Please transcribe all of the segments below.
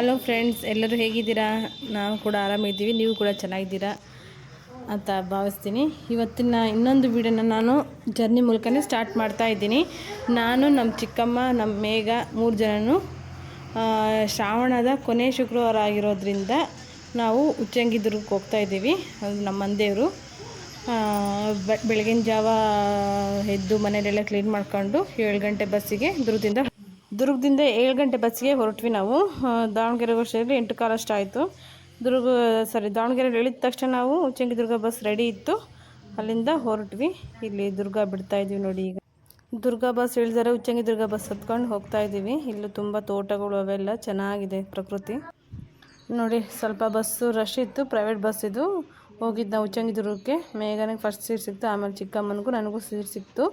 Hello friends ಎಲ್ಲರೂ ಹೇಗಿದ್ದೀರಾ? ನಾವು ಕೂಡ ಆರಾಮಿದ್ದೀವಿ, ನೀವು ಕೂಡ ಚೆನ್ನಾಗಿದ್ದೀರಾ ಅಂತ ಭಾವಿಸ್ತೀನಿ. ಇವತ್ತಿನ ಇನ್ನೊಂದು ವಿಡಿಯೋನ ನಾನು ಜರ್ನಿ ಮೂಲಕನೇ ಸ್ಟಾರ್ಟ್ ಮಾಡ್ತಾ ಇದ್ದೀನಿ. ನಾನು ನಮ್ಮ ಚಿಕ್ಕಮ್ಮ, ನಮ್ಮ ಮೇಘ ಮೂರು ಜನನು ಶ್ರಾವಣದ ಕೊನೆ ಶುಕ್ರವಾರ ಆಗಿರೋದ್ರಿಂದ ನಾವು ಉಚ್ಚಂಗಿದುರ್ಗಕ್ಕೆ ಹೋಗ್ತಾ ಇದ್ದೀವಿ. ಅದು ನಮ್ಮ ಮಂದೇವರು ಬೆಳಗಿನ ಜಾವ ಎದ್ದು ಮನೆಯಲ್ಲೆಲ್ಲ ಕ್ಲೀನ್ ಮಾಡ್ಕೊಂಡು ಏಳು ಗಂಟೆ ಬಸ್ಸಿಗೆ ದುರ್ಗದಿಂದ ದುರ್ಗದಿಂದ ಏಳು ಗಂಟೆ ಬಸ್ಸಿಗೆ ಹೊರಟ್ವಿ ನಾವು. ದಾವಣಗೆರೆ ವರ್ಷದಲ್ಲಿ ಎಂಟು ಕಾಲ ಅಷ್ಟಾಯಿತು ದುರ್ಗ ಸಾರಿ ದಾವಣಗೆರೆಯಲ್ಲಿ ಇಳಿದ ತಕ್ಷಣ ನಾವು ಉಚ್ಚಂಗಿದುರ್ಗ ಬಸ್ ರೆಡಿ ಇತ್ತು. ಅಲ್ಲಿಂದ ಹೊರಟ್ವಿ. ಇಲ್ಲಿ ದುರ್ಗ ಬಿಡ್ತಾ ಇದ್ವಿ ನೋಡಿ ಈಗ. ದುರ್ಗಾ ಬಸ್ ಇಳಿದರೆ ಉಚ್ಚಂಗಿ ದುರ್ಗಾ ಬಸ್ ಹತ್ಕೊಂಡು ಹೋಗ್ತಾ ಇದ್ದೀವಿ. ಇಲ್ಲೂ ತುಂಬ ತೋಟಗಳು ಅವೆಲ್ಲ ಚೆನ್ನಾಗಿದೆ ಪ್ರಕೃತಿ. ನೋಡಿ, ಸ್ವಲ್ಪ ಬಸ್ಸು ರಶ್ ಇತ್ತು ಪ್ರೈವೇಟ್ ಬಸ್ ಇದು. ಹೋಗಿದ್ದು ನಾವು ಉಚ್ಚಂಗಿದುರ್ಗಕ್ಕೆ ಮೇಘನಿಗೆ ಫಸ್ಟ್ ಸೀಟ್ ಸಿಕ್ತು, ಆಮೇಲೆ ಚಿಕ್ಕಮ್ಮನಿಗೂ ನನಗೂ ಸೀಟ್ ಸಿಕ್ತು.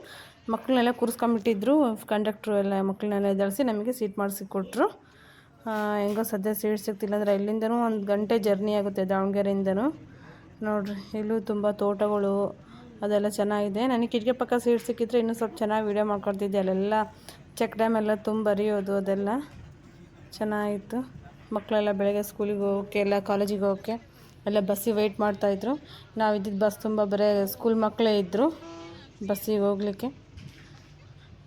ಮಕ್ಕಳನ್ನೆಲ್ಲ ಕೂರಿಸ್ಕೊಂಬಿಟ್ಟಿದ್ರು ಕಂಡಕ್ಟ್ರು ಎಲ್ಲ ಮಕ್ಕಳನ್ನೆಲ್ಲ ಎದಳಿಸಿ ನಮಗೆ ಸೀಟ್ ಮಾಡಿಸಿ ಕೊಟ್ಟರು ಹೆಂಗೋ ಸದ್ಯ ಸೀಟ್ ಸಿಕ್ತಿಲ್ಲ ಅಂದರೆ ಇಲ್ಲಿಂದನೂ ಒಂದು ಗಂಟೆ ಜರ್ನಿ ಆಗುತ್ತೆ ದಾವಣಗೆರೆಯಿಂದನೂ. ನೋಡ್ರಿ, ಇಲ್ಲೂ ತುಂಬ ತೋಟಗಳು, ಅದೆಲ್ಲ ಚೆನ್ನಾಗಿದೆ. ನನಗೆ ಕಿಟಕಿ ಪಕ್ಕ ಸೀಟ್ ಸಿಕ್ಕಿದ್ರೆ ಇನ್ನೂ ಸ್ವಲ್ಪ ಚೆನ್ನಾಗಿ ವೀಡಿಯೋ ಮಾಡ್ಕೊಡ್ತಿದ್ದೆ. ಅಲ್ಲೆಲ್ಲ ಚೆಕ್ ಡ್ಯಾಮ್ ಎಲ್ಲ ತುಂಬ ಬರೆಯೋದು ಅದೆಲ್ಲ ಚೆನ್ನಾಗಿತ್ತು. ಮಕ್ಕಳೆಲ್ಲ ಬೆಳಗ್ಗೆ ಸ್ಕೂಲಿಗೆ ಹೋಗೋಕ್ಕೆ ಎಲ್ಲ ಕಾಲೇಜಿಗೆ ಹೋಗೋಕ್ಕೆ ಎಲ್ಲ ಬಸ್ಸಿಗೆ ವೆಯ್ಟ್ ಮಾಡ್ತಾಯಿದ್ರು ನಾವು ಇದ್ದಿದ್ದು ಬಸ್ ತುಂಬ ಬರೀ ಸ್ಕೂಲ್ ಮಕ್ಕಳೇ ಇದ್ದರು ಬಸ್ಸಿಗೆ ಹೋಗಲಿಕ್ಕೆ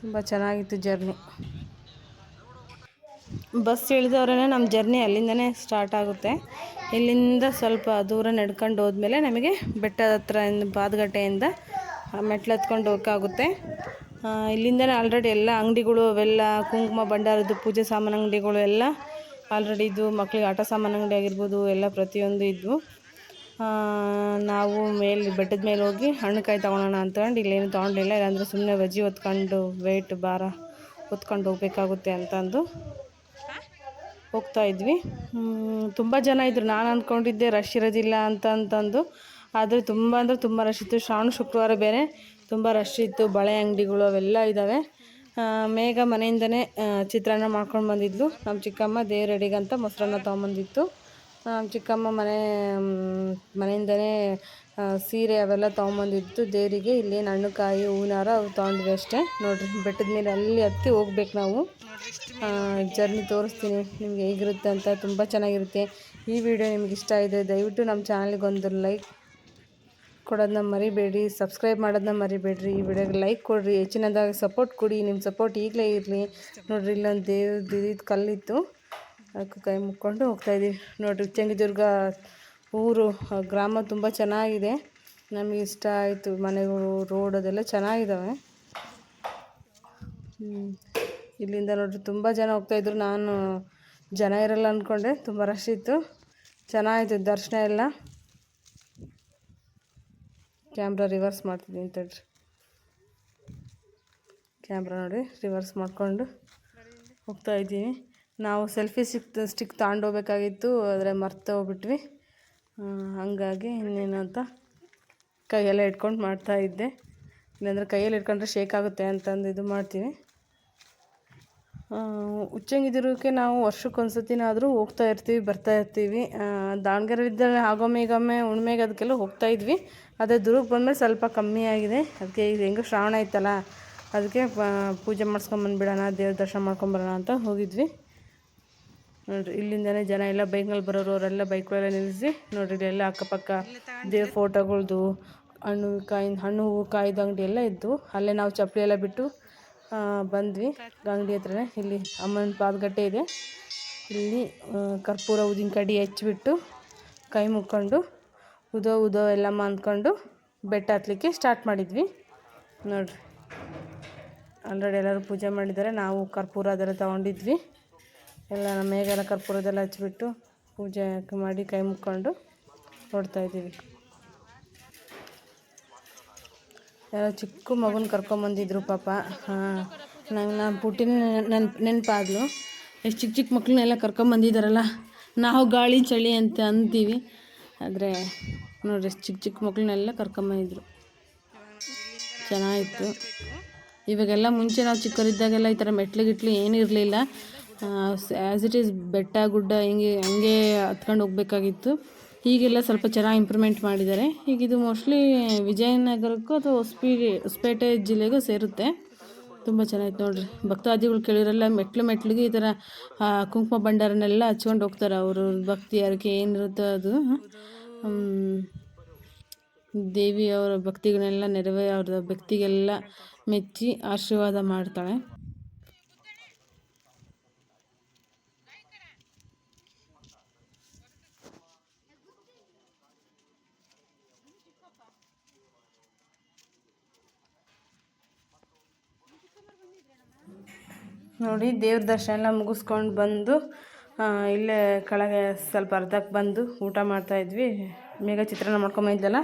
ತುಂಬ ಚೆನ್ನಾಗಿತ್ತು ಜರ್ನಿ ಬಸ್ ಇಳಿದವ್ರೇ ನಮ್ಮ ಜರ್ನಿ ಅಲ್ಲಿಂದನೇ ಸ್ಟಾರ್ಟ್ ಆಗುತ್ತೆ. ಇಲ್ಲಿಂದ ಸ್ವಲ್ಪ ದೂರ ನಡ್ಕೊಂಡು ಹೋದ್ಮೇಲೆ ನಮಗೆ ಬೆಟ್ಟದ ಹತ್ರ ಬಾದ್ಗಟ್ಟೆಯಿಂದ ಮೆಟ್ಲು ಹತ್ಕೊಂಡು ಹೋಗೋಕ್ಕಾಗುತ್ತೆ. ಇಲ್ಲಿಂದನೇ ಆಲ್ರೆಡಿ ಎಲ್ಲ ಅಂಗಡಿಗಳು ಅವೆಲ್ಲ, ಕುಂಕುಮ ಭಂಡಾರದ್ದು ಪೂಜೆ ಸಾಮಾನು ಅಂಗಡಿಗಳು ಎಲ್ಲ ಆಲ್ರೆಡಿ ಇದು ಮಕ್ಕಳಿಗೆ ಆಟ ಸಾಮಾನು ಅಂಗಡಿ ಆಗಿರ್ಬೋದು, ಎಲ್ಲ ಪ್ರತಿಯೊಂದು ಇದ್ವು. ನಾವು ಮೇಲೆ, ಬೆಟ್ಟದ ಮೇಲೆ ಹೋಗಿ ಹಣ್ಣುಕಾಯಿ ತೊಗೊಳೋಣ ಅಂತಂದು ಇಲ್ಲೇನು ತೊಗೊಂಡಿಲ್ಲ. ಇಲ್ಲಾಂದರೆ ಸುಮ್ಮನೆ ವಜ್ಜಿ ಹೊತ್ಕೊಂಡು ವೆಯ್ಟ್ ಭಾರ ಹೊತ್ಕೊಂಡು ಹೋಗ್ಬೇಕಾಗುತ್ತೆ ಅಂತಂದು ಹೋಗ್ತಾ ಇದ್ವಿ. ತುಂಬ ಜನ ಇದ್ದರು ನಾನು ಅಂದ್ಕೊಂಡಿದ್ದೆ ರಶ್ ಇರೋದಿಲ್ಲ ಅಂತ ಅಂತಂದು ಆದರೆ ತುಂಬ ಅಂದರೆ ತುಂಬ ರಶ್ ಇತ್ತು. ಶ್ರಾವಣ ಶುಕ್ರವಾರ ಬೇರೆ ತುಂಬ ರಶ್ ಇತ್ತು. ಬಳೆ ಅಂಗಡಿಗಳು ಅವೆಲ್ಲ ಇದ್ದಾವೆ ಮೇಘ ಮನೆಯಿಂದನೇ ಚಿತ್ರಾನ್ನ ಮಾಡ್ಕೊಂಡು ಬಂದಿದ್ಲು. ನಮ್ಮ ಚಿಕ್ಕಮ್ಮ ದೇವ್ರ ಅಂತ ಮೊಸರನ್ನ ತೊಗೊಂಬಂದಿತ್ತು. ನಮ್ಮ ಚಿಕ್ಕಮ್ಮ ಮನೆ ಮನೆಯಿಂದನೇ ಸೀರೆ ಅವೆಲ್ಲ ತೊಗೊಂಬಂದಿತ್ತು ದೇವರಿಗೆ. ಇಲ್ಲಿ ಹಣ್ಣುಕಾಯಿ ಹೂವಿನಾರ ಅವು ತೊಗೊಂಡ್ವಿ ಅಷ್ಟೇ. ನೋಡ್ರಿ, ಬೆಟ್ಟದ ಮೇಲೆ ಅಲ್ಲಿ ಹತ್ತಿ ಹೋಗ್ಬೇಕು ನಾವು. ಜರ್ನಿ ತೋರಿಸ್ತೀನಿ, ನಿಮ್ಗೆ ಹೇಗಿರುತ್ತೆ ಅಂತ. ತುಂಬ ಚೆನ್ನಾಗಿರುತ್ತೆ. ಈ ವಿಡಿಯೋ ನಿಮ್ಗೆ ಇಷ್ಟ ಇದೆ ದಯವಿಟ್ಟು ನಮ್ಮ ಚಾನಲ್ಗೆ ಒಂದು ಲೈಕ್ ಕೊಡೋದನ್ನ ಮರಿಬೇಡಿ ಸಬ್ಸ್ಕ್ರೈಬ್ ಮಾಡೋದನ್ನ ಮರಿಬೇಡ್ರಿ. ಈ ವಿಡಿಯೋಗೆ ಲೈಕ್ ಕೊಡಿರಿ. ಹೆಚ್ಚಿನದಾಗಿ ಸಪೋರ್ಟ್ ಕೊಡಿ. ನಿಮ್ಮ ಸಪೋರ್ಟ್ ಈಗಲೇ ಇರಲಿ. ನೋಡ್ರಿ, ಇಲ್ಲೊಂದು ದೇವ್ರದ್ದು ಇದು ಕಲ್ಲಿತ್ತು. ಅದಕ್ಕೆ ಕೈ ಮುಕ್ಕೊಂಡು ಹೋಗ್ತಾಯಿದ್ದೀವಿ ನೋಡಿರಿ ಚಂಗಿದುರ್ಗ ಊರು ಗ್ರಾಮ ತುಂಬ ಚೆನ್ನಾಗಿದೆ. ನಮಗೆ ಇಷ್ಟ ಆಯಿತು. ಮನೆಗಳು ರೋಡ್ ಅದೆಲ್ಲ ಚೆನ್ನಾಗಿದ್ದಾವೆ. ಇಲ್ಲಿಂದ ನೋಡ್ರಿ, ತುಂಬ ಜನ ಹೋಗ್ತಾಯಿದ್ರು ನಾನು ಜನ ಇರಲ್ಲ ಅಂದ್ಕೊಂಡೆ ತುಂಬ ರಶ್ ಇತ್ತು. ಚೆನ್ನಾಗಿತ್ತು ದರ್ಶನ ಎಲ್ಲ. ಕ್ಯಾಮ್ರಾ ರಿವರ್ಸ್ ಮಾಡ್ತಿದ್ದೀನಿ ತಡ್ರಿ. ಕ್ಯಾಮ್ರಾ ನೋಡಿ, ರಿವರ್ಸ್ ಮಾಡಿಕೊಂಡು ಹೋಗ್ತಾ ಇದ್ದೀನಿ. ನಾವು ಸೆಲ್ಫಿ ಸ್ಟಿಕ್ ಸ್ಟಿಕ್ ತಗೊಂಡೋಗ್ಬೇಕಾಗಿತ್ತು ಆದರೆ ಮರ್ತು ಹೋಗ್ಬಿಟ್ವಿ. ಹಾಗಾಗಿ ಹಂಗಾಗಿ ಇನ್ನೇನು ಅಂತ ಕೈಯೆಲ್ಲ ಇಟ್ಕೊಂಡು ಮಾಡ್ತಾ ಇದ್ದೆ. ಇಲ್ಲಾಂದರೆ ಕೈಯಲ್ಲಿ ಇಟ್ಕೊಂಡ್ರೆ ಶೇಕ್ ಆಗುತ್ತೆ ಅಂತಂದು ಇದು ಮಾಡ್ತೀನಿ ಉಚ್ಚಂಗಿದುರ್ಗಕ್ಕೆ ನಾವು ವರ್ಷಕ್ಕೊಂದ್ಸತಿನಾದರೂ ಹೋಗ್ತಾ ಇರ್ತೀವಿ, ಬರ್ತಾ ಇರ್ತೀವಿ. ದಾವಣಗೆರೆ ಇದ್ದರೆ ಈಗೊಮ್ಮೆ ಹುಣ್ಮೆಗೆ ಅದಕ್ಕೆಲ್ಲ ಹೋಗ್ತಾ ಇದ್ವಿ. ಅದೇ ದುರ್ಗಕ್ಕೆ ಬಂದಮೇಲೆ ಸ್ವಲ್ಪ ಕಮ್ಮಿ ಆಗಿದೆ. ಅದಕ್ಕೆ ಈಗ ಹೆಂಗೋ ಶ್ರಾವಣ ಇತ್ತಲ್ಲ ಅದಕ್ಕೆ ಪೂಜೆ ಮಾಡಿಸ್ಕೊಂಬಂದ್ಬಿಡೋಣ ದೇವ್ರ ದರ್ಶನ ಮಾಡ್ಕೊಂಬರೋಣ ಅಂತ ಹೋಗಿದ್ವಿ. ನೋಡ್ರಿ, ಇಲ್ಲಿಂದನೇ ಜನ ಎಲ್ಲ ಬೈಕ್ನಲ್ಲಿ ಬರೋರು ಅವರೆಲ್ಲ ಬೈಕ್ಗಳೆಲ್ಲ ನಿಲ್ಲಿಸಿ, ನೋಡ್ರಿ ಇಲ್ಲೆಲ್ಲ ಅಕ್ಕಪಕ್ಕ ದೇವ್ರ ಫೋಟೋಗಳ್ದು, ಹಣ್ಣು ಕಾಯಿ ಹಣ್ಣು ಹೂವು ಕಾಯ್ದು ಅಂಗಡಿ ಎಲ್ಲ ಇದ್ದು, ಅಲ್ಲೇ ನಾವು ಚಪ್ಪಲಿ ಎಲ್ಲ ಬಿಟ್ಟು ಬಂದ್ವಿ ಅಂಗಡಿ ಹತ್ರನೇ. ಇಲ್ಲಿ ಅಮ್ಮನ ಪಾದಗಟ್ಟೆ ಇದೆ. ಇಲ್ಲಿ ಕರ್ಪೂರ ಊದಿನ ಕಡಿ ಹಚ್ಬಿಟ್ಟು ಕೈ ಮುಕ್ಕೊಂಡು ಉದೋ ಉದೋ ಎಲ್ಲಮ್ಮ ಅಂದ್ಕೊಂಡು ಬೆಟ್ಟ ಹತ್ತಲಿಕ್ಕೆ ಸ್ಟಾರ್ಟ್ ಮಾಡಿದ್ವಿ. ನೋಡ್ರಿ ಆಲ್ರೆಡಿ ಎಲ್ಲರೂ ಪೂಜೆ ಮಾಡಿದ್ದಾರೆ. ನಾವು ಕರ್ಪೂರ ಅದೆಲ್ಲ ತೊಗೊಂಡಿದ್ವಿ. ಎಲ್ಲ ನಮ್ಮ ಮೇಗೆಲ್ಲ ಕರ್ಪೂರದೆಲ್ಲ ಹಚ್ಚಿಬಿಟ್ಟು ಪೂಜೆ ಮಾಡಿ ಕೈ ಮುಕ್ಕೊಂಡು ಹೊರಡ್ತಾ ಇದ್ದೀವಿ ಯಾರೋ ಚಿಕ್ಕ ಮಗುನ ಕರ್ಕೊಂಬಂದಿದ್ರು ಪಾಪ. ಹಾಂ ನಂಗೆ ನಾನು ಪುಟ್ಟಿನ ನೆನ್ ನೆನಪಾದ್ಲು. ಎಷ್ಟು ಚಿಕ್ಕ ಚಿಕ್ಕ ಮಕ್ಕಳನ್ನೆಲ್ಲ ಕರ್ಕೊಂಬಂದಿದ್ದಾರಲ್ಲ ನಾವು ಗಾಳಿ ಚಳಿ ಅಂತ ಅಂತೀವಿ. ಆದರೆ ನೋಡ್ರಿ ಎಷ್ಟು ಚಿಕ್ಕ ಚಿಕ್ಕ ಮಕ್ಕಳನ್ನೆಲ್ಲ ಕರ್ಕೊಂಬಂದಿದ್ರು ಚೆನ್ನಾಗಿತ್ತು. ಇವಾಗೆಲ್ಲ ಮುಂಚೆ ನಾವು ಚಿಕ್ಕವರಿದ್ದಾಗೆಲ್ಲ ಈ ಥರ ಮೆಟ್ಲು ಗಿಟ್ಲು ಏನೂ ಇರಲಿಲ್ಲ. ಆ್ಯಸ್ ಇಟ್ ಈಸ್ ಬೆಟ್ಟ, ಗುಡ್ಡ ಹಿಂಗೆ ಹಂಗೆ ಹತ್ಕೊಂಡು ಹೋಗ್ಬೇಕಾಗಿತ್ತು. ಈಗೆಲ್ಲ ಸ್ವಲ್ಪ ಚೆನ್ನಾಗಿ ಇಂಪ್ರೂವ್ಮೆಂಟ್ ಮಾಡಿದ್ದಾರೆ. ಈಗ ಇದು ಮೋಸ್ಟ್ಲಿ ವಿಜಯನಗರಕ್ಕೂ ಅಥವಾ ಹೊಸಪಿ ಹೊಸ್ಪೇಟೆ ಜಿಲ್ಲೆಗೂ ಸೇರುತ್ತೆ. ತುಂಬ ಚೆನ್ನಾಗಿತ್ತು ನೋಡ್ರಿ. ಭಕ್ತಾದಿಗಳು ಕೇಳಿರಲ್ಲ ಮೆಟ್ಲು ಮೆಟ್ಲಿಗೆ ಈ ಥರ ಕುಂಕುಮ ಭಂಡಾರನೆಲ್ಲ ಹಚ್ಕೊಂಡು ಹೋಗ್ತಾರೆ ಅವರು. ಭಕ್ತಿ ಯಾರಿಗೆ ಏನಿರುತ್ತೋ ಅದು. ದೇವಿ ಅವರ ಭಕ್ತಿಗಳನ್ನೆಲ್ಲ ನೆರವೇ, ಅವ್ರ ಭಕ್ತಿಗೆಲ್ಲ ಮೆಚ್ಚಿ ಆಶೀರ್ವಾದ ಮಾಡ್ತಾಳೆ. ನೋಡಿ ದೇವ್ರ ದರ್ಶನ ಎಲ್ಲ ಮುಗಿಸ್ಕೊಂಡು ಬಂದು ಇಲ್ಲೇ ಕೆಳಗೆ ಸ್ವಲ್ಪ ಅರ್ಧಕ್ಕೆ ಬಂದು ಊಟ ಮಾಡ್ತಾಯಿದ್ವಿ ಮೇಘ ಚಿತ್ರಾನ್ನ ಮಾಡ್ಕೊಂಬಂದಿದ್ದೆಲ್ಲ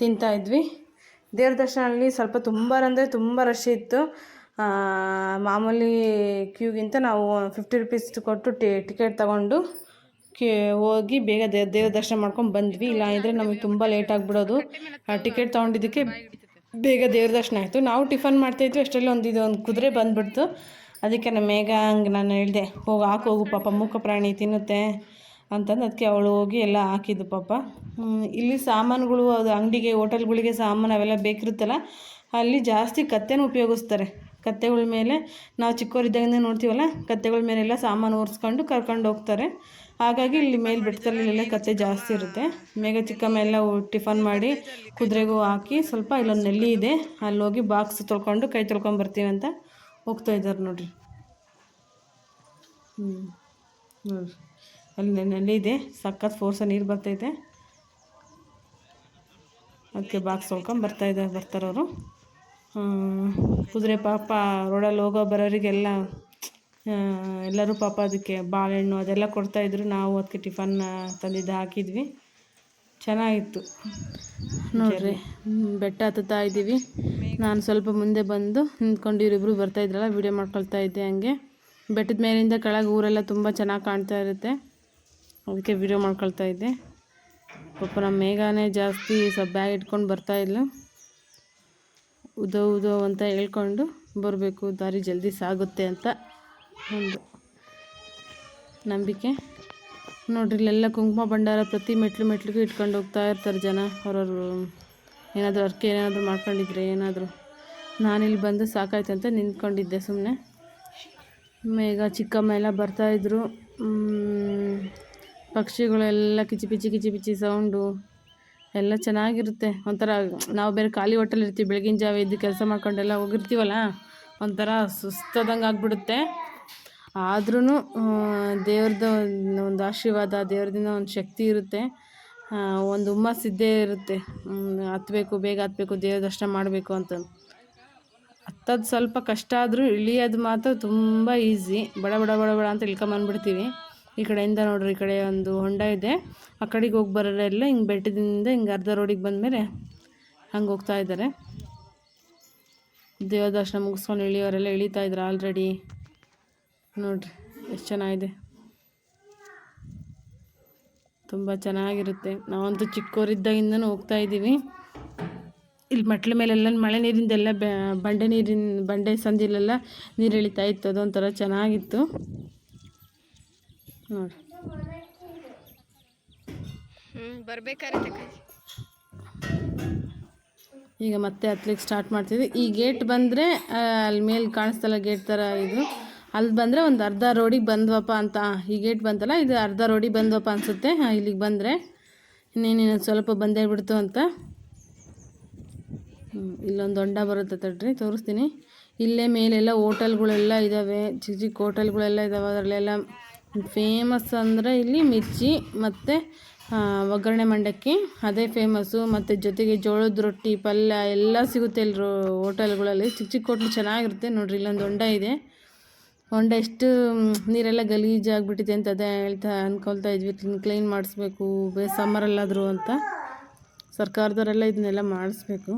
ತಿಂತಾಯಿದ್ವಿ ದೇವ್ರ ದರ್ಶನಲ್ಲಿ ಸ್ವಲ್ಪ ತುಂಬ ಅಂದರೆ ತುಂಬ ರಶ್ ಇತ್ತು. ಮಾಮೂಲಿ ಕ್ಯೂಗಿಂತ ನಾವು ಫಿಫ್ಟಿ ರುಪೀಸ್ ಕೊಟ್ಟು ಟಿ ಟಿಕೆಟ್ ತಗೊಂಡು ಕ್ಯೂ, ಹೋಗಿ ಬೇಗ ದೇವ್ ದೇವ್ರ ದರ್ಶನ ಮಾಡ್ಕೊಂಡು ಬಂದ್ವಿ. ಇಲ್ಲ ಅಂದರೆ ನಮಗೆ ತುಂಬ ಲೇಟ್ ಆಗಿಬಿಡೋದು. ಟಿಕೆಟ್ ತೊಗೊಂಡಿದ್ದಕ್ಕೆ ಬೇಗ ದೇವ್ರ ದರ್ಶನ ಆಯಿತು. ನಾವು ಟಿಫನ್ ಮಾಡ್ತಾಯಿದ್ವಿ ಅಷ್ಟರಲ್ಲಿ ಒಂದು ಇದು ಒಂದು ಕುದುರೆ ಬಂದುಬಿಡ್ತು. ಅದಕ್ಕೆ ನಮ್ಮ ಮೇಘ ಹಂಗೆ ನಾನು ಹೇಳಿದೆ, ಹೋಗಿ ಹಾಕೋಗು ಹೋಗು, ಪಾಪ, ಮೂಕ ಪ್ರಾಣಿ ತಿನ್ನುತ್ತೆ ಅಂತಂದು ಅದಕ್ಕೆ ಅವಳು ಹೋಗಿ ಎಲ್ಲ ಹಾಕಿದ್ದು ಪಾಪ. ಇಲ್ಲಿ ಸಾಮಾನುಗಳು, ಅದು ಅಂಗಡಿಗೆ, ಹೋಟೆಲ್ಗಳಿಗೆ ಸಾಮಾನು ಅವೆಲ್ಲ ಬೇಕಿರುತ್ತಲ್ಲ, ಅಲ್ಲಿ ಜಾಸ್ತಿ ಕತ್ತೆನ ಉಪಯೋಗಿಸ್ತಾರೆ. ಕತ್ತೆಗಳ ಮೇಲೆ ನಾವು ಚಿಕ್ಕವರಿದ್ದಾಗಿಂದ ನೋಡ್ತೀವಲ್ಲ, ಕತ್ತೆಗಳ ಮೇಲೆಲ್ಲ ಸಾಮಾನು ಒರೆಸ್ಕೊಂಡು ಕರ್ಕೊಂಡು ಹೋಗ್ತಾರೆ. ಹಾಗಾಗಿ ಇಲ್ಲಿ ಮೇಲೆ ಬೆಟ್ಟದಲ್ಲೆಲ್ಲ ಕತ್ತೆ ಜಾಸ್ತಿ ಇರುತ್ತೆ. ಮೇಘ ಚಿಕ್ಕಮ್ಮ ಎಲ್ಲ ಟಿಫನ್ ಮಾಡಿ ಕುದುರೆಗೂ ಹಾಕಿ ಸ್ವಲ್ಪ ಇಲ್ಲೊಂದು ನೆಲ್ಲಿ ಇದೆ ಅಲ್ಲಿ ಹೋಗಿ ಬಾಕ್ಸ್ ತೊಳ್ಕೊಂಡು ಕೈ ತೊಳ್ಕೊಂಡು ಬರ್ತೀವಿ ಅಂತ ಹೋಗ್ತಾ ಇದ್ದಾರೆ ನೋಡ್ರಿ. ಹ್ಞೂ ಅಲ್ಲಿ ನೆಲೆ ಇದೆ. ಸಖತ್ ಫೋರ್ಸ ನೀರು ಬರ್ತೈತೆ. ಅದಕ್ಕೆ ಬಾಕ್ಸ್ ತೊಳ್ಕೊಂಡು ಬರ್ತಾ ಇದ್ದಾರೆ ಬರ್ತಾರವರು ಕುದುರೆ ಪಾಪ ರೋಡಲ್ಲಿ ಹೋಗೋ ಬರೋರಿಗೆಲ್ಲ ಎಲ್ಲರೂ ಪಾಪ ಅದಕ್ಕೆ ಬಾಳೆಹಣ್ಣು ಅದೆಲ್ಲ ಕೊಡ್ತಾಯಿದ್ರು ನಾವು ಅದಕ್ಕೆ ಟಿಫನ್ ತಂದಿದ್ದು ಹಾಕಿದ್ವಿ. ಚೆನ್ನಾಗಿತ್ತು. ನೋಡ್ರಿ ಬೆಟ್ಟ ಹತ್ತುತ್ತಾ ಇದ್ದೀವಿ. ನಾನು ಸ್ವಲ್ಪ ಮುಂದೆ ಬಂದು ನಿಂತ್ಕೊಂಡು ಬರ್ತಾ ಇದ್ರಲ್ಲ ವೀಡಿಯೋ ಮಾಡ್ಕೊಳ್ತಾ ಇದ್ದೆ ಹಂಗೆ. ಬೆಟ್ಟದ ಮೇಲಿಂದ ಕೆಳಗೆ ಊರೆಲ್ಲ ತುಂಬ ಚೆನ್ನಾಗಿ ಕಾಣ್ತಾ ಇರುತ್ತೆ. ಅದಕ್ಕೆ ವೀಡಿಯೋ ಮಾಡ್ಕೊಳ್ತಾ ಇದ್ದೆ. ಪಾಪ ನಮ್ಮ ಮೇಘನೇ ಜಾಸ್ತಿ ಸ್ವಲ್ಪ ಬ್ಯಾಗ್ ಇಟ್ಕೊಂಡು ಬರ್ತಾ ಇದ್ಲು. ಉದೋ ಉದೋ ಅಂತ ಹೇಳ್ಕೊಂಡು ಬರಬೇಕು, ದಾರಿ ಜಲ್ದಿ ಸಾಗುತ್ತೆ ಅಂತ ಒಂದು ನಂಬಿಕೆ. ನೋಡ್ರಿ ಇಲ್ಲೆಲ್ಲ ಕುಂಕುಮ ಭಂಡಾರ ಪ್ರತಿ ಮೆಟ್ಲು ಮೆಟ್ಲಿಗೂ ಇಟ್ಕೊಂಡು ಹೋಗ್ತಾ ಇರ್ತಾರೆ ಜನ. ಅವ್ರವ್ರು ಏನಾದರೂ ಅರ್ಕೆ ಏನಾದರೂ ಮಾಡ್ಕೊಂಡಿದ್ರೆ ಏನಾದರೂ. ನಾನಿಲ್ಲಿ ಬಂದು ಸಾಕಾಯ್ತು ಅಂತ ನಿಂತ್ಕೊಂಡಿದ್ದೆ ಸುಮ್ಮನೆ ಈಗ ಚಿಕ್ಕಮ್ಮ ಎಲ್ಲ ಬರ್ತಾಯಿದ್ರು ಪಕ್ಷಿಗಳೆಲ್ಲ ಕಿಚಿ ಪಿಚಿ ಕಿಚಿ ಪಿಚಿ ಸೌಂಡು. ಎಲ್ಲ ಚೆನ್ನಾಗಿರುತ್ತೆ. ಒಂಥರ ನಾವು ಬೇರೆ ಖಾಲಿ ಹೋಟೆಲ್ ಇರ್ತೀವಿ ಬೆಳಗಿನ ಜಾವ ಇದ್ದು ಕೆಲಸ ಮಾಡ್ಕೊಂಡೆಲ್ಲ ಹೋಗಿರ್ತೀವಲ್ಲ, ಒಂಥರ ಸುಸ್ತದಂಗೆ ಆಗ್ಬಿಡುತ್ತೆ. ಆದ್ರೂ ದೇವ್ರದ್ದು ಒಂದು ಆಶೀರ್ವಾದ, ದೇವ್ರದಿಂದ ಒಂದು ಶಕ್ತಿ ಇರುತ್ತೆ. ಒಂದು ಹುಮ್ಮಸ್ ಇದ್ದೇ ಇರುತ್ತೆ. ಹತ್ಬೇಕು, ಬೇಗ ಹತ್ಬೇಕು, ದೇವ್ರ ದರ್ಶನ ಮಾಡಬೇಕು ಅಂತ. ಹತ್ತದ್ ಸ್ವಲ್ಪ ಕಷ್ಟ ಆದರೂ ಇಳಿಯೋದು ಮಾತ್ರ ತುಂಬ ಈಸಿ. ಬಡ ಬಡ ಬಡ ಬಡ ಅಂತ ಇಳ್ಕೊಂಬಂದ್ಬಿಡ್ತೀವಿ ಈ ಕಡೆಯಿಂದ ನೋಡ್ರಿ, ಈ ಕಡೆ ಒಂದು ಹೊಂಡ ಇದೆ. ಆ ಕಡೆಗೆ ಹೋಗಿ ಬರೋರೆಲ್ಲ ಹಿಂಗೆ ಬೆಟ್ಟದಿಂದ ಹಿಂಗೆ ಅರ್ಧ ರೋಡಿಗೆ ಬಂದಮೇಲೆ ಹಂಗೆ ಹೋಗ್ತಾ ಇದ್ದಾರೆ ದೇವ್ರ ದರ್ಶನ ಮುಗಿಸ್ಕೊಂಡು ಇಳಿಯೋರೆಲ್ಲ ಇಳಿತಾ ಇದ್ದಾರೆ ಆಲ್ರೆಡಿ ನೋಡ್ರಿ ಎಷ್ಟು ಚೆನ್ನಾಗಿದೆ. ತುಂಬ ಚೆನ್ನಾಗಿರುತ್ತೆ. ನಾವಂತೂ ಚಿಕ್ಕವರಿದ್ದಾಗಿಂದನೂ ಹೋಗ್ತಾ ಇದ್ದೀವಿ. ಇಲ್ಲಿ ಮೆಟ್ಲ ಮೇಲೆಲ್ಲ ಮಳೆ ನೀರಿಂದೆಲ್ಲ ಬಂಡೆ ನೀರಿನ ಬಂಡೆ ಸಂದಿಲೆಲ್ಲ ನೀರು ಇಳಿತಾ ಇತ್ತು. ಅದೊಂಥರ ಚೆನ್ನಾಗಿತ್ತು. ನೋಡಿ ಬರ್ಬೇಕಾದ್ರೆ ಈಗ ಮತ್ತೆ ಹತ್ಲಿಕ್ಕೆ ಸ್ಟಾರ್ಟ್ ಮಾಡ್ತಿದ್ವಿ. ಈ ಗೇಟ್ ಬಂದರೆ ಅಲ್ಲಿ ಮೇಲೆ ಕಾಣಿಸ್ತಲ್ಲ ಗೇಟ್ ಥರ ಇದು. ಅಲ್ಲಿ ಬಂದರೆ ಒಂದು ಅರ್ಧ ರೋಡಿಗೆ ಬಂದ್ವಪ್ಪ ಅಂತ ಈ ಗೇಟ್ ಬಂತಲ್ಲ, ಇದು ಅರ್ಧ ರೋಡಿಗೆ ಬಂದ್ವಪ್ಪ ಅನಿಸುತ್ತೆ. ಇಲ್ಲಿಗೆ ಬಂದರೆ ಇನ್ನೇನು ಸ್ವಲ್ಪ ಬಂದೇ ಬಿಡ್ತು ಅಂತ. ಇಲ್ಲೊಂದು ಹೊಂಡ ಬರುತ್ತೆ ತಡ್ರಿ, ತೋರಿಸ್ತೀನಿ. ಇಲ್ಲೇ ಮೇಲೆಲ್ಲ ಹೋಟೆಲ್ಗಳೆಲ್ಲ ಇದ್ದಾವೆ ಚಿಕ್ಕ ಚಿಕ್ಕ ಹೋಟೆಲ್ಗಳೆಲ್ಲ ಇದ್ದಾವೆ ಅದರಲ್ಲೆಲ್ಲ ಫೇಮಸ್ ಅಂದರೆ ಇಲ್ಲಿ ಮಿರ್ಚಿ ಮತ್ತು ಒಗ್ಗರಣೆ ಮಂಡಕ್ಕಿ, ಅದೇ ಫೇಮಸ್ಸು ಮತ್ತು ಜೊತೆಗೆ ಜೋಳದ ರೊಟ್ಟಿ, ಪಲ್ಯ ಎಲ್ಲ ಸಿಗುತ್ತೆ ಇಲ್ಲಿ ರೋ ಹೋಟೆಲ್ಗಳಲ್ಲಿ. ಚಿಕ್ಕ ಚಿಕ್ಕ ಹೋಟ್ಲು ಚೆನ್ನಾಗಿರುತ್ತೆ ನೋಡಿರಿ, ಇಲ್ಲೊಂದು ಹೊಂಡ ಇದೆ. ಹೊಂಡ ಎಷ್ಟು ನೀರೆಲ್ಲ ಗಲೀಜಾಗ್ಬಿಟ್ಟಿದೆ ಅಂತ ಅದೇ ಹೇಳ್ತಾ ಅಂದ್ಕೊಳ್ತಾ ಇದ್ವಿ. ಕ್ಲೀನ್ ಮಾಡಿಸ್ಬೇಕು ಬೇ ಸಮ್ಮರಲ್ಲಾದರೂ ಅಂತ. ಸರ್ಕಾರದವರೆಲ್ಲ ಇದನ್ನೆಲ್ಲ ಮಾಡಿಸ್ಬೇಕು.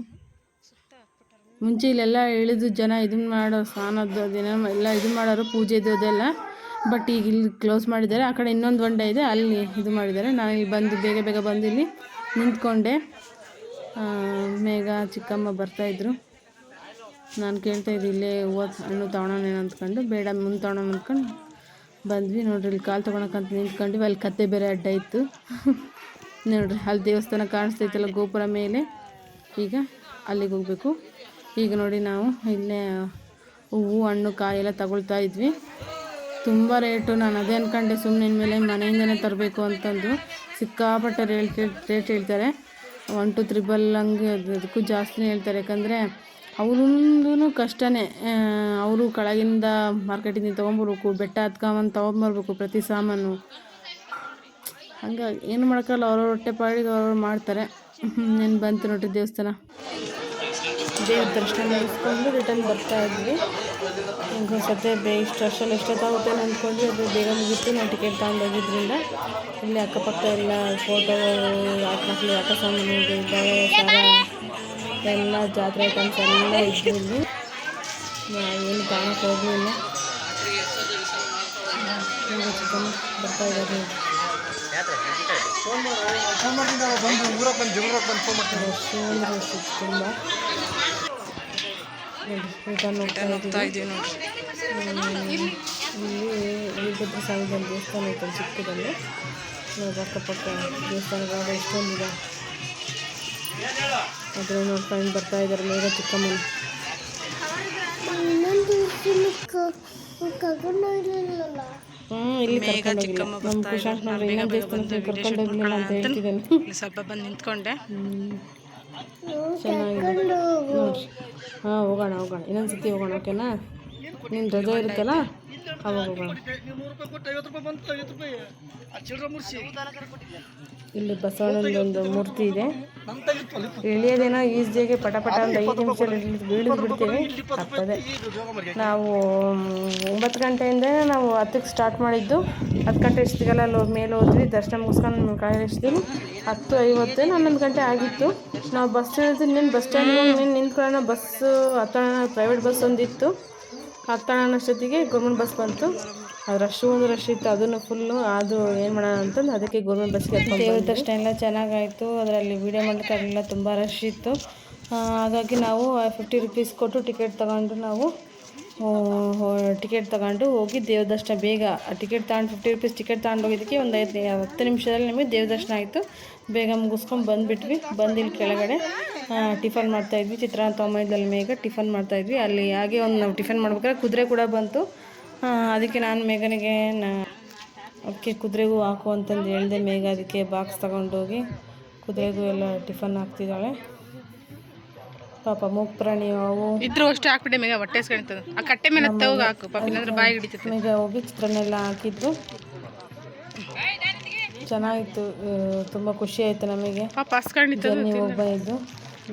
ಮುಂಚೆ ಇಲ್ಲೆಲ್ಲ ಇಳಿದು ಜನ ಇದನ್ನ ಮಾಡೋ ಸ್ನಾನದ್ದು ದಿನ ಎಲ್ಲ ಇದು ಮಾಡೋರು ಪೂಜೆದು ಅದೆಲ್ಲ. ಬಟ್ ಈಗ ಇಲ್ಲಿ ಕ್ಲೋಸ್ ಮಾಡಿದ್ದಾರೆ. ಆ ಕಡೆ ಇನ್ನೊಂದು ಹೊಂಡ ಇದೆ. ಅಲ್ಲಿ ಇದು ಮಾಡಿದ್ದಾರೆ. ನಾನು ಇಲ್ಲಿ ಬಂದು ಬೇಗ ಬೇಗ ಬಂದು ಇಲ್ಲಿ ನಿಂತ್ಕೊಂಡೆ. ಮೇಘ ಚಿಕ್ಕಮ್ಮ ಬರ್ತಾಯಿದ್ರು ನಾನು ಕೇಳ್ತಾ ಇದ್ದೆ, ಇಲ್ಲೇ ಹೂವು ಹಣ್ಣು ತೊಗೊಳೋಣ ಅಂದ್ಕೊಂಡು, ಬೇಡ ಮುಂದೆ ತೊಗೊಳೋಣ ಅಂದ್ಕೊಂಡು ಬಂದ್ವಿ. ನೋಡ್ರಿ, ಇಲ್ಲಿ ಕಾಲು ತೊಗೊಳಕಂತ ನಿಂತ್ಕೊಂಡ್ವಿ, ಅಲ್ಲಿ ಕತ್ತೆ ಬೇರೆ ಅಡ್ಡ ಇತ್ತು. ನೋಡ್ರಿ, ಅಲ್ಲಿ ದೇವಸ್ಥಾನ ಕಾಣಿಸ್ತೈತಲ್ಲ ಗೋಪುರ ಮೇಲೆ. ಈಗ ಅಲ್ಲಿಗೆ ಹೋಗಬೇಕು. ಈಗ ನೋಡಿ ನಾವು ಇಲ್ಲೇ ಹೂವು, ಹಣ್ಣು, ಕಾಯಿ ಎಲ್ಲ ತಗೊಳ್ತಾ ಇದ್ವಿ. ತುಂಬ ರೇಟು. ನಾನು ಅದೇ ಅಂದ್ಕೊಂಡೆ ಸುಮ್ಮನೆ ಮೇಲೆ ಮನೆಯಿಂದನೇ ತರಬೇಕು ಅಂತಂದು. ಸಿಕ್ಕಾಪಟ್ಟೆ ರೇಟ್ ರೇಟ್ ಹೇಳ್ತಾರೆ. ಒನ್ ಟು ತ್ರಿಬಲ್ ಹಂಗೆ ಅದು, ಅದಕ್ಕೂ ಜಾಸ್ತಿನೇ ಹೇಳ್ತಾರೆ. ಯಾಕಂದರೆ ಅವ್ರದ್ದು ಕಷ್ಟನೇ. ಅವರು ಕೆಳಗಿಂದ ಮಾರ್ಕೆಟಿಂದ ತೊಗೊಂಬರ್ಬೇಕು, ಬೆಟ್ಟ ಹತ್ಕೊಂಬಂದು ತೊಗೊಂಬರ್ಬೇಕು ಪ್ರತಿ ಸಾಮಾನು. ಹಂಗಾಗಿ ಏನು ಮಾಡೋಕ್ಕಲ್ಲ, ಅವ್ರವ್ರ ಹೊಟ್ಟೆ ಪಾಡಿಗೆ ಅವ್ರವ್ರು ಮಾಡ್ತಾರೆ. ಏನು ಬಂತು ನೋಡ್ರಿ ದೇವಸ್ಥಾನ. ದೇವ್ರ ದರ್ಶನ ಮುಗಿಸ್ಕೊಂಡು ರಿಟರ್ನ್ ಬರ್ತಾ ಇದ್ವಿ. ಹಿಂಗೆ ಸದ್ಯ ಬೇ ಇಷ್ಟು ಅಷ್ಟರಲ್ಲಿ ಎಷ್ಟೊತ್ತಾಗುತ್ತೆ ಅಂದ್ಕೊಂಡು ಅದು ಬೇಗ ಮುಗಿತ್ತು ನಾವು ಟಿಕೆಟ್ ತಗೊಂಡೋಗಿದ್ರಿಂದ ಇಲ್ಲಿ ಅಕ್ಕಪಕ್ಕ ಎಲ್ಲ ಫೋಟೋ ಆಟ ಮಕ್ಕಳು ಆಟ ಸಾಮಾನು. ಸರ ಎಲ್ಲ ಜಾತ್ರೆ ಐಟಮ್ಸ್ ಎಲ್ಲ ಇಲ್ಲಿ ಏನು ಕಾಣಕ್ಕೆ ಹೋಗಲಿಲ್ಲ. ಬರ್ತಾ ಇದ್ದಾರೆ ತುಂಬ ಊಟ ಇದ್ದೀವಿ ಇದ್ದೀನಿ ನೋಡ್ರಿ ವೀರಭದ್ರ ಸ್ವಾಮಿ ದೇವಸ್ಥಾನ ಐತೆ ಚಿಕ್ಕದಲ್ಲಿ. ಅಕ್ಕಪಕ್ಕ ದೇವಸ್ಥಾನಗಳ ಎಷ್ಟೊಂದಿದೆ ಅದ್ರ ನೋಡ್ಕೊಂಡು ಬರ್ತಾ ಇದ್ದಾರೆ ಮೇಘ ಚಿಕ್ಕಮ್ಮನ. ಹ್ಞೂ ಇಲ್ಲಿ ಕರ್ಕೊಂಡೋಗಿಲ್ಲ ನಮ್ಮ ಕುಶಾಂತ್ ನೋಡ್ರಿ ಇನ್ನೊಂದು ದೇವಸ್ಥಾನಕ್ಕೆ ಕರ್ಕೊಂಡೋಗಿಲ್ಲ ಅಂತ ಹೇಳ್ತಿದ್ದೇನೆ. ಸ್ವಲ್ಪ ಬಂದು ನಿಂತ್ಕೊಂಡೆ. ಹ್ಮ್. ಚೆನ್ನಾಗಿದೆ. ನೋಡ್ರಿ ಹಾಂ ಹೋಗೋಣ ಹೋಗೋಣ. ಇನ್ನೊಂದು ಸತಿ ಹೋಗೋಣ ಓಕೆನಾ? ನಿನ್ನ ರಜೆ ಇರುತ್ತಲ್ಲ? ಇಲ್ಲಿ ಬಸವಣ್ಣಂದೊಂದು ಮೂರ್ತಿ ಇದೆ. ಇಳಿಯೋದೇನೋ ಈಸಿಯಾಗಿ ಪಟ ಪಟ ಒಂದು ಐದು ನಿಮಿಷ ಬೀಳಿದು ಬಿಡ್ತೀವಿ. ತಪ್ಪದೆ. ನಾವು ಒಂಬತ್ತು ಗಂಟೆಯಿಂದ ನಾವು ಹತ್ತಕ್ಕೆ ಸ್ಟಾರ್ಟ್ ಮಾಡಿದ್ದು. ಹತ್ತು ಗಂಟೆ ಇಷ್ಟಿಗೆಲ್ಲ ಅಲ್ಲಿ ಮೇಲೆ ಹೋದ್ವಿ. ದರ್ಶನ ಮುಗಿಸ್ಕೊಂಡು ಕಾಯಿಸ್ತೀವಿ ಹತ್ತು ಐವತ್ತು ಹನ್ನೊಂದು ಗಂಟೆ ಆಗಿತ್ತು. ನಾವು ಬಸ್ ಇಳಿದು ನಿನ್ನೆ ಬಸ್ ಸ್ಟ್ಯಾಂಡ್ ನಿನ್ನೆ ನಿಂತ್ಕೊಳ್ಳೋಣ. ಬಸ್ಸು ಹತ್ತೋಣ ಪ್ರೈವೇಟ್ ಬಸ್ ಒಂದಿತ್ತು. ಹತ್ತೋಣ ಅಷ್ಟೊತ್ತಿಗೆ ಗೌರ್ಮೆಂಟ್ ಬಸ್ ಬಂತು. ಅದು ರಶ್ ಒಂದು ರಶ್ ಇತ್ತು. ಅದನ್ನು ಫುಲ್ಲು ಅದು ಏನು ಮಾಡೋಣ ಅಂತಂದು ಅದಕ್ಕೆ ಗೌರ್ಮೆಂಟ್ ಬಸ್ಗೆ ದೇವ್ರ ದರ್ಶನ ಎಲ್ಲ ಚೆನ್ನಾಗಾಯಿತು. ಅದರಲ್ಲಿ ವೀಡಿಯೋ ಮಾಡೋಕ್ಕಾಗಲಿಲ್ಲ ತುಂಬ ರಶ್ ಇತ್ತು. ಹಾಗಾಗಿ ನಾವು ಫಿಫ್ಟಿ ರುಪೀಸ್ ಕೊಟ್ಟು ಟಿಕೆಟ್ ತಗೊಂಡು ನಾವು ಟಿಕೆಟ್ ತಗೊಂಡು ಹೋಗಿ ದೇವ್ರ ದರ್ಶನ ಬೇಗ ಟಿಕೆಟ್ ತಗೊಂಡು ಫಿಫ್ಟಿ ರುಪೀಸ್ ಟಿಕೆಟ್ ತಗೊಂಡು ಹೋಗಿದ್ದಕ್ಕೆ ಒಂದು ಐದು ಹತ್ತು ನಿಮಿಷದಲ್ಲಿ ನಿಮಗೆ ದೇವ್ರ ದರ್ಶನ ಆಯಿತು. ಬೇಗ ಮುಗಿಸ್ಕೊಂಡು ಬಂದುಬಿಟ್ವಿ. ಬಂದು ಇಲ್ಲಿ ಕೆಳಗಡೆ. ಟಿಫನ್ ಮಾಡ್ತಾಯಿದ್ವಿ ಚಿತ್ರಾನ್ನ ತೊಗೊಂಬಂದಲ್ಲಿ ಮೇಘ ಟಿಫನ್ ಮಾಡ್ತಾಯಿದ್ವಿ ಅಲ್ಲಿ ಹಾಗೆ ಒಂದು ನಾವು ಟಿಫನ್ ಮಾಡ್ಬೇಕಾದ್ರೆ ಕುದುರೆ ಕೂಡ ಬಂತು. ಅದಕ್ಕೆ ನಾನು ಮೇಘನಿಗೆ ನಾ ಅದಕ್ಕೆ ಕುದುರೆಗೂ ಹಾಕು ಅಂತಂದು ಹೇಳಿದೆ. ಮೇಘ ಅದಕ್ಕೆ ಬಾಕ್ಸ್ ತಗೊಂಡೋಗಿ ಕುದುರೆಗೂ ಎಲ್ಲ ಟಿಫನ್ ಹಾಕ್ತಿದ್ದಾಳೆ. ಪಾಪ ಮೂಗ್ ಪ್ರಾಣಿ ಅವು. ಇದ್ರೂ ಅಷ್ಟೇ ಹಾಕ್ಬಿಟ್ಟೆ ಮೇಗ ಹೊಟ್ಟೆ ಆ ಕಟ್ಟೆ ಮೇಲೆ ತವಾಗ ಹಾಕು. ಪಾಪ ಇಲ್ಲಾಂದ್ರೆ ಬಾಯಿ ಹಿಡಿತೈತೆ. ಮೇಘ ಹೋಗಿ ಚಿತ್ರಾನ್ನೆಲ್ಲ ಹಾಕಿದ್ರು ಚೆನ್ನಾಗಿತ್ತು ತುಂಬ ಖುಷಿ ಆಯಿತು ನಮಗೆ. ಪಾಪ ಹಸ್ಕೊಂಡಿತ್ತು ನೀವು ಬಂದಿದ್ದು.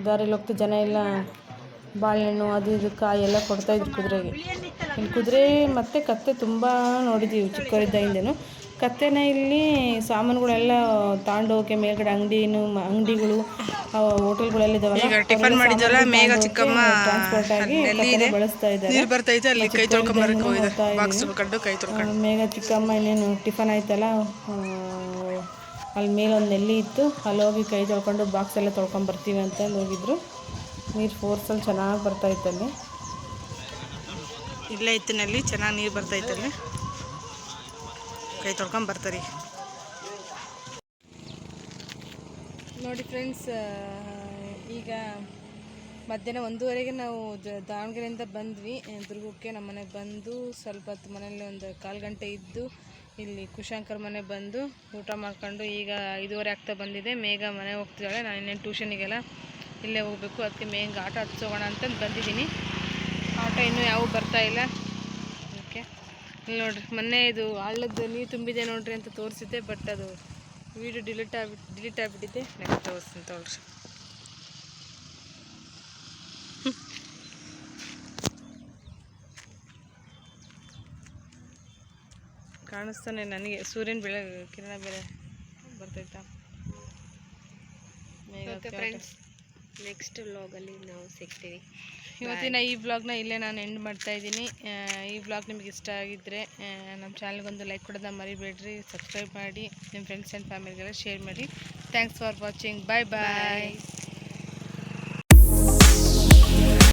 ದಾರಿಲಿ ಹೋಗ್ತಾ ಜನ ಎಲ್ಲ ಬಾಳೆಹಣ್ಣು ಅದು ಇದು ಕಾಯಿ ಎಲ್ಲ ಕೊಡ್ತಾಯಿದ್ರು ಕುದುರೆಗೆ. ಇನ್ನು ಕುದುರೆ ಮತ್ತು ಕತ್ತೆ ತುಂಬ ನೋಡಿದ್ದೀವಿ ಚಿಕ್ಕವರಿದ್ದಾಗಿಂದೇನು. ಕತ್ತೆನ ಇಲ್ಲಿ ಸಾಮಾನುಗಳೆಲ್ಲ ತಗೊಂಡೋಗಕ್ಕೆ ಮೇಲ್ಗಡೆ ಅಂಗಡಿನು ಅಂಗಡಿಗಳು ಹೋಟೆಲ್ಗಳೆಲ್ಲ ಈಗ ಟಿಫನ್ ಮಾಡಿದ್ವಲ್ಲ ಮೇಘ ಚಿಕ್ಕಮ್ಮ ಟ್ರಾನ್ಸ್ಪೋರ್ಟ್ ಆಗಿ ಬಳಸ್ತಾ ಇದ್ದಾರೆ. ಬರ್ತೈತೆ ಅಲ್ಲಿ ಕೈ ಕೈ ತೊಳ್ಕೊಂಡು. ಮೇಘ ಚಿಕ್ಕಮ್ಮ ಇನ್ನೇನು ಟಿಫನ್ ಆಯ್ತಲ್ಲ? ಅಲ್ಲಿ ಮೇಲೊಂದು ನೆಲ್ಲಿ ಇತ್ತು. ಅಲ್ಲಿ ಹೋಗಿ ಕೈ ತೊಳ್ಕೊಂಡು ಬಾಕ್ಸ್ ಎಲ್ಲ ತೊಳ್ಕೊಂಡು ಬರ್ತೀವಿ ಅಂತಂದು ಹೋಗಿದ್ರು. ನೀರು ಫೋರ್ಸಲ್ಲಿ ಚೆನ್ನಾಗಿ ಬರ್ತಾಯಿತ್ತಲ್ಲಿ ಇಲ್ಲೇ ಇತ್ತು ನೆಲ್ಲಿ ಚೆನ್ನಾಗಿ ನೀರು ಬರ್ತಾಯಿತ್ತಲ್ಲಿ ಅಲ್ಲಿ. ಕೈ ತೊಳ್ಕೊಂಡು ಬರ್ತಾರೆ. ನೋಡಿ ಫ್ರೆಂಡ್ಸ್ ಈಗ ಮಧ್ಯಾಹ್ನ ಒಂದೂವರೆಗೆ ನಾವು ದ- ದಾವಣಗೆರೆಯಿಂದ ಬಂದ್ವಿ. ದುರ್ಗಕ್ಕೆ ನಮ್ಮ ಮನೆಗೆ ಬಂದು ಸ್ವಲ್ಪ ಹೊತ್ತು ಮನೇಲಿ ಒಂದು ಕಾಲು ಗಂಟೆ ಇದ್ದು ಇಲ್ಲಿ ಕುಶಾಂಕರ್ ಮನೆ ಬಂದು ಊಟ ಮಾಡ್ಕೊಂಡು ಈಗ ಐದೂವರೆ ಆಗ್ತಾ ಬಂದಿದೆ. ಮೇಘ ಮನೆ ಹೋಗ್ತಿದ್ದಾಳೆ. ನಾನು ಇನ್ನೇನು ಟ್ಯೂಷನಿಗೆಲ್ಲ ಇಲ್ಲೇ ಹೋಗಬೇಕು. ಅದಕ್ಕೆ ಮೇಘ ಆಟ ಹತ್ಸೋಗೋಣ ಅಂತಂದು ಬಂದಿದ್ದೀನಿ. ಆಟ ಇನ್ನೂ ಯಾವ ಬರ್ತಾ ಇಲ್ಲ. ಓಕೆ. ಇಲ್ಲಿ ನೋಡ್ರಿ, ಮೊನ್ನೆ ಇದು ಹಳ್ಳದ ನೀರು ತುಂಬಿದೆ ನೋಡ್ರಿ ಅಂತ ತೋರಿಸಿದ್ದೆ, ಬಟ್ ಅದು ವೀಡಿಯೋ ಡಿಲೀಟ್ ಆಗಿ ಡಿಲೀಟ್ ಆಗಿಬಿಟ್ಟಿದ್ದೆ ನೆಕ್ಸ್ಟ್ ತೋರಿಸ್ತೀನಿ ತಗೊಳ್ರಿ. ಕಾಣಿಸ್ತಾನೆ ನನಗೆ. ಸೂರ್ಯನ ಬೆಳೆ ಕಿರಣ ಬೇರೆ ಬರ್ತೈತಾ? ಫ್ರೆಂಡ್ಸ್ ನೆಕ್ಸ್ಟ್ ವ್ಲಾಗಲ್ಲಿ ನಾವು ಸಿಗ್ತೀವಿ. ಇವತ್ತಿನ ಈ ವ್ಲಾಗ್ನ ಇಲ್ಲೇ ನಾನು ಎಂಡ್ ಮಾಡ್ತಾ ಇದ್ದೀನಿ. ಈ ವ್ಲಾಗ್ ನಿಮಗೆ ಇಷ್ಟ ಆಗಿದ್ದರೆ ನಮ್ಮ ಚಾನಲ್ಗೊಂದು ಲೈಕ್ ಕೊಡೋದನ್ನ ಮರಿಬೇಡ್ರಿ. ಸಬ್ಸ್ಕ್ರೈಬ್ ಮಾಡಿ ನಿಮ್ಮ ಫ್ರೆಂಡ್ಸ್ ಆ್ಯಂಡ್ ಫ್ಯಾಮಿಲಿಗೆಲ್ಲ ಶೇರ್ ಮಾಡಿ. Thanks for watching bye bye